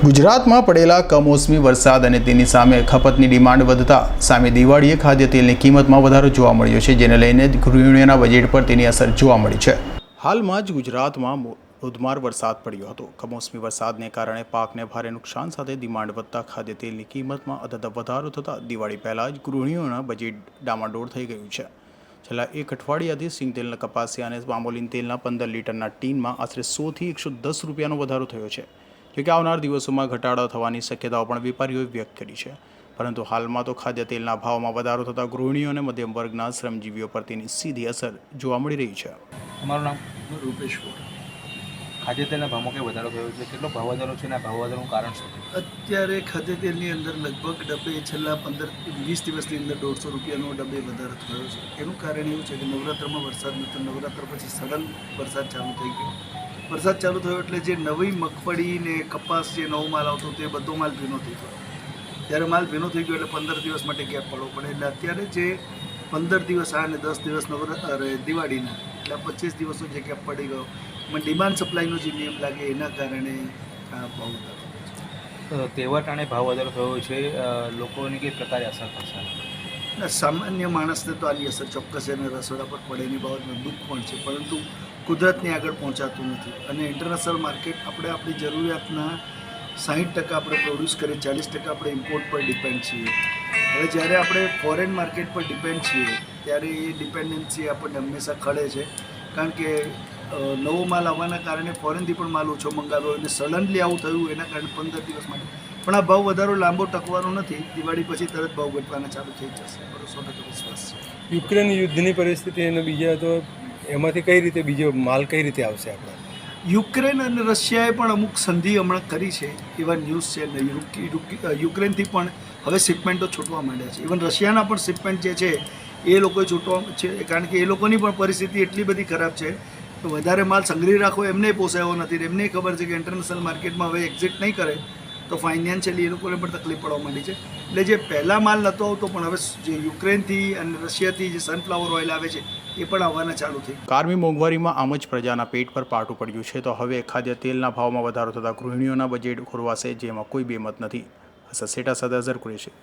ગુજરાતમાં પડેલા કમોસમી વરસાદ અને તેની સામે ખપતની ડિમાન્ડ વધતા સામે દિવાળીએ ખાદ્ય તેલની કિંમતમાં વધારો જોવા મળ્યો છે, જેને લઈને ગૃહિણીઓના બજેટ પર તેની અસર જોવા મળી છે. હાલમાં જ ગુજરાતમાં ધોધમાર વરસાદ પડ્યો હતો. કમોસમી વરસાદને કારણે પાકને ભારે નુકસાન સાથે ડિમાન્ડ વધતા ખાદ્ય તેલની કિંમતમાં અધધ વધારો થતાં દિવાળી પહેલાં જ ગૃહિણીઓના બજેટ ડામાડોળ થઈ ગયું છે. છેલ્લા એક અઠવાડિયાથી સિંગ તેલના કપાસિયા અને પામોલીન તેલના પંદર લીટરના ટીનમાં આશરે સોથી એકસો દસ રૂપિયાનો વધારો થયો છે. જોકે આવનાર દિવસોમાં ઘટાડો થવાની શક્યતાઓ પણ વેપારીઓએ વ્યક્ત કરી છે. પરંતુ હાલમાં તો ખાદ્ય તેલના ભાવમાં વધારો થતાં ગૃહિણીઓ અને મધ્યમ વર્ગના શ્રમજીવીઓ પર તેની સીધી અસર જોવા મળી રહી છે. અમારું નામ રૂપેશ. ખાદ્ય તેલના ભાવમાં કંઈ વધારો થયો છે? કેટલો ભાવ વધારો છે અને આ ભાવ વધારાનું કારણ શું અત્યારે ખાદ્ય તેલની અંદર લગભગ ડબ્બે છેલ્લા પંદર વીસ દિવસની અંદર દોઢસો રૂપિયાનો ડબ્બે વધારો થયો છે. એનું કારણ એવું છે કે નવરાત્રમાં વરસાદ નહોતો નવરાત્ર પછી સડન વરસાદ ચાલુ થઈ ગયો. વરસાદ ચાલુ થયો એટલે જે નવી મગફળી ને કપાસ જે નવો માલ આવતો તે બધો માલ ભીનો થઈ ગયો. ત્યારે માલ ભીનો થઈ ગયો એટલે પંદર દિવસ માટે ગેપ પડવો પડે. એટલે અત્યારે જે પંદર દિવસ આ અને દસ દિવસ અરે, દિવાળીના, એટલે પચીસ દિવસનો જે ગેપ પડી ગયો. એમાં ડિમાન્ડ સપ્લાયનો જે નિયમ લાગે એના કારણે ભાવ વધારો તહેવાર ટાણે ભાવ વધારો થયો છે. લોકોની કઈ પ્રકારે અસર થશે? સામાન્ય માણસને તો આની અસર ચોક્કસ એને રસોડા પર પડે એની બાબતમાં દુઃખ પણ છે, પરંતુ કુદરતને આગળ પહોંચાતું નથી. અને ઇન્ટરનેશનલ માર્કેટ આપણે આપણી જરૂરિયાતના સાહીઠ ટકા આપણે પ્રોડ્યુસ કરીએ, ચાલીસ ટકા આપણે ઇમ્પોર્ટ પર ડિપેન્ડ છીએ. હવે જ્યારે આપણે ફોરેન માર્કેટ પર ડિપેન્ડ છીએ, ત્યારે એ ડિપેન્ડન્સી આપણને હંમેશા ખડે છે. કારણ કે નવો માલ આવવાના કારણે ફોરેનથી પણ માલ ઓછો મંગાવ્યો અને સડનલી આવું થયું એના કારણે પંદર દિવસ માટે. પણ આ ભાવ વધારો લાંબો ટકવાનો નથી. દિવાળી પછી તરત ભાવ ઘટવાના ચાલુ થઈ જશે. મારો સો ટકા વિશ્વાસ છે. યુક્રેન યુદ્ધની પરિસ્થિતિ અને બીજા તો એમાંથી કઈ રીતે બીજો માલ કઈ રીતે આવશે આપણે? યુક્રેન અને રશિયાએ પણ અમુક સંધિ હમણાં કરી છે. એવા ન્યૂઝ છે ને યુક- યુક- યુક્રેનથી પણ હવે શિપમેન્ટો છૂટવા માંડ્યા છે. ઇવન રશિયાના પણ શિપમેન્ટ જે છે એ લોકોએ છૂટવા છે કારણ કે એ લોકોની પણ પરિસ્થિતિ એટલી બધી ખરાબ છે તો વધારે માલ સંગ્રહી રાખો, એમને પોસાયો નથી, એમને ખબર છે કે ઇન્ટરનેશનલ માર્કેટમાં હવે એક્ઝિટ નહીં કરે, તો ફાઇનાન્શિયલી એ લોકોને પણ તકલીફ પડવા માંડી છે. એટલે જે પહેલાં માલ નહોતો આવતો, પણ હવે જે યુક્રેનથી અને રશિયાથી જે સનફ્લાવર ઓઇલ આવે છે, એ પણ આવવાના ચાલુ થઈ કારમી મોંઘવારીમાં આમ જ પ્રજાના પેટ પર પાટું પડ્યું છે. તો હવે ખાદ્ય તેલના ભાવમાં વધારો થતાં ગૃહિણીઓના બજેટ ખોરવાશે, જેમાં કોઈ બેમત નથી. હસન સદાઝર છે